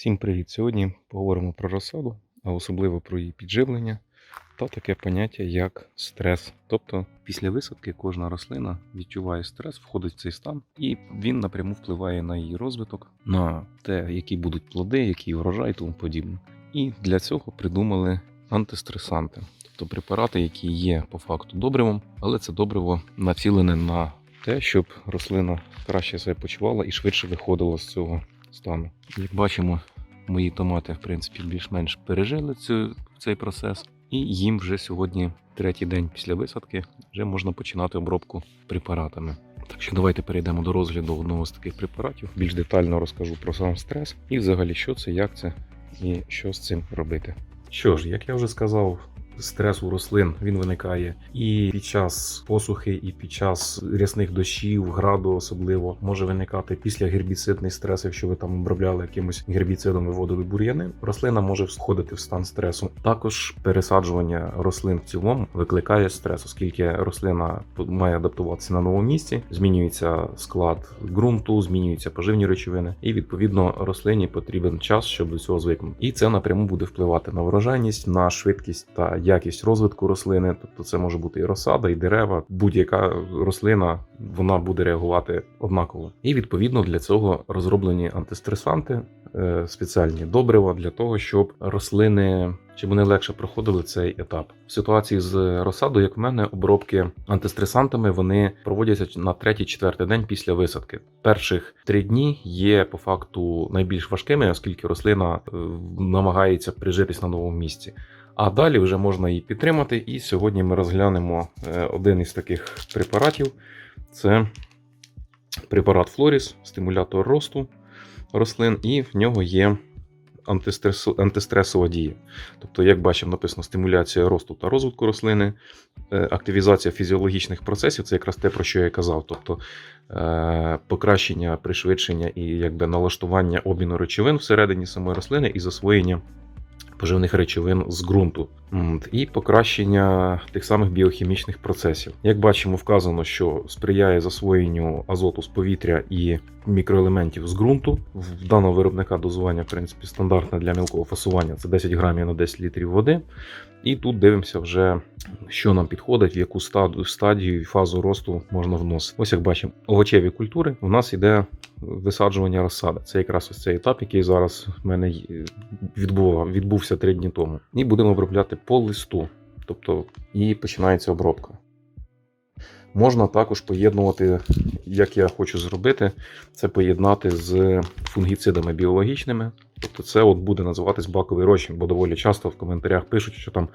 Всім привіт! Сьогодні поговоримо про розсаду, а особливо про її підживлення та таке поняття як стрес. Тобто після висадки кожна рослина відчуває стрес, входить в цей стан, і він напряму впливає на її розвиток, на те, які будуть плоди, який урожай і тому подібне. І для цього придумали антистресанти, тобто препарати, які є по факту добривом, але це добриво націлене на те, щоб рослина краще себе почувала і швидше виходила з цього стану. Як бачимо, мої томати, в принципі, більш-менш пережили цю, цей процес, і їм вже сьогодні, третій день після висадки, вже можна починати обробку препаратами. Так що давайте перейдемо до розгляду одного з таких препаратів. Більш детально розкажу про сам стрес і взагалі, що це, як це і що з цим робити. Що ж, як я вже сказав, стрес у рослин він виникає і під час посухи, і під час рясних дощів, граду особливо може виникати після гербіцидний стрес, якщо ви там обробляли якимось гербіцидом, виводили бур'яни. Рослина може входити в стан стресу. Також пересаджування рослин в цілому викликає стрес, оскільки рослина має адаптуватися на новому місці, змінюється склад ґрунту, змінюються поживні речовини, і відповідно рослині потрібен час, щоб до цього звикнути. І це напряму буде впливати на врожайність, на швидкість та якість розвитку рослини. Тобто, це може бути і розсада, і дерева. Будь-яка рослина вона буде реагувати однаково. І відповідно для цього розроблені антистресанти, е, спеціальні добрива для того, щоб рослини. Щоб вони легше проходили цей етап в ситуації з розсадою, як в мене, обробки антистресантами вони проводяться на третій-четвертий день після висадки. Перших три дні є по факту найбільш важкими, оскільки рослина е, намагається прижитись на новому місці. А далі вже можна її підтримати. І сьогодні ми розглянемо е, один із таких препаратів: це препарат Флоріс, стимулятор росту рослин, і в нього є антистресова дія. Тобто, як бачимо, написано стимуляція росту та розвитку рослини, е, активізація фізіологічних процесів це якраз те, про що я казав. Тобто е, покращення, пришвидшення і якби налаштування обміну речовин всередині самої рослини і засвоєння поживних речовин з ґрунту і покращення тих самих біохімічних процесів. Як бачимо, вказано, що сприяє засвоєнню азоту з повітря і мікроелементів з ґрунту. В даного виробника дозування, в принципі, стандартне для мілкого фасування це 10 грамів на 10 літрів води. І тут дивимося вже, що нам підходить, в яку стадію, і фазу росту можна вносити. Ось як бачимо, овочеві культури у нас йде висаджування розсади. Це якраз ось цей етап, який зараз в мене відбував, відбувся три дні тому. І будемо обробляти по листу. Тобто і починається обробка. Можна також поєднувати, як я хочу зробити, це поєднати з фунгіцидами біологічними. Тобто це от буде називатись баковий розчин, бо доволі часто в коментарях пишуть, що там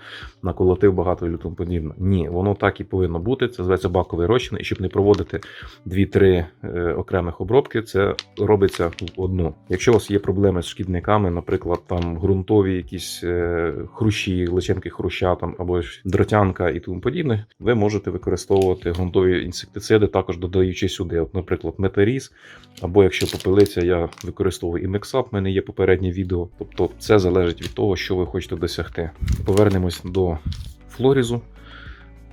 наколотив багато і тому подібне. Ні, воно так і повинно бути. Це зветься баковий розчин, і щоб не проводити 2-3 е, окремих обробки, це робиться в одну. Якщо у вас є проблеми з шкідниками, наприклад, там ґрунтові якісь е, хрущі, личинки хруща там або ж дротянка і тому подібне, ви можете використовувати ґрунтові інсектициди, також додаючи сюди, от, наприклад, метаріз, або якщо попелиця, я використовую і мексап, в мене є попереднє відео. Тобто це залежить від того, що ви хочете досягти. Повернемось до флорізу.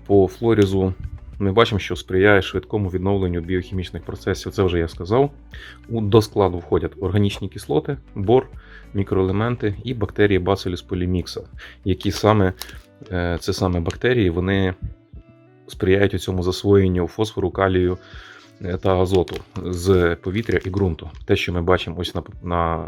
По флорізу ми бачимо, що сприяє швидкому відновленню біохімічних процесів. Це вже я сказав. До складу входять органічні кислоти, бор, мікроелементи і бактерії Bacillus polymyxa, які саме е, це саме бактерії, вони сприяють у цьому засвоєнню фосфору, калію е, та азоту з повітря і ґрунту. Те, що ми бачимо ось на, на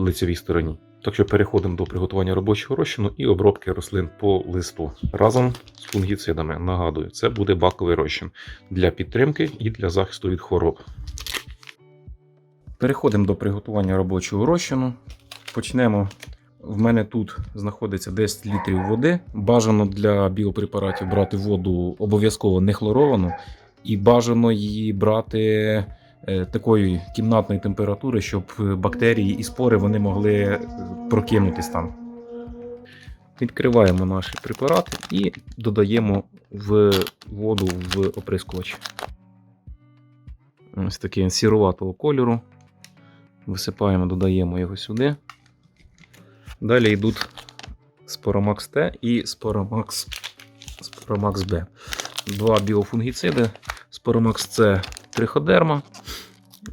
лицевій стороні. Так що переходимо до приготування робочого розчину і обробки рослин по листу разом з фунгіцидами. Нагадую, це буде баковий розчин для підтримки і для захисту від хвороб. Переходимо до приготування робочого розчину. Почнемо. В мене тут знаходиться 10 літрів води. Бажано для біопрепаратів брати воду обов'язково не хлоровану, і бажано її брати такої кімнатної температури, щоб бактерії і спори вони могли е, прокинутись там. Відкриваємо наші препарати і додаємо в воду в оприскувач. Ось такий сіруватого кольору. Висипаємо, додаємо його сюди. Далі йдуть Sporomax T і Sporomax, Sporomax B. Два біофунгіциди. Sporomax C триходерма,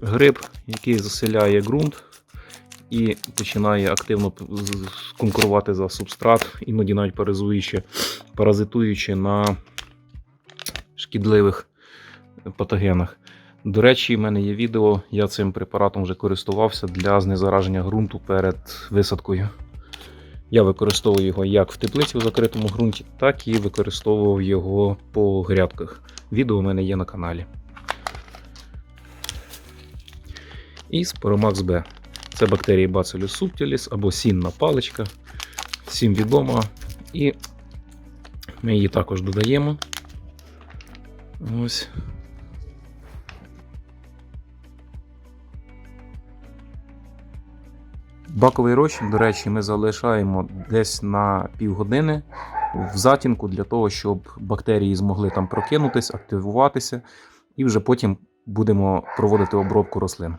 гриб, який заселяє ґрунт і починає активно конкурувати за субстрат, іноді навіть паразуючи, паразитуючи на шкідливих патогенах. До речі, в мене є відео, я цим препаратом вже користувався для знезараження ґрунту перед висадкою. Я використовую його як в теплиці у закритому ґрунті, так і використовував його по грядках. Відео у мене є на каналі. І Sporomax B. Це бактерії Bacillus subtilis або сінна паличка. Всім відома. І ми її також додаємо. Ось. Баковий розчин, до речі, ми залишаємо десь на півгодини в затінку для того, щоб бактерії змогли там прокинутися, активуватися, і вже потім будемо проводити обробку рослин.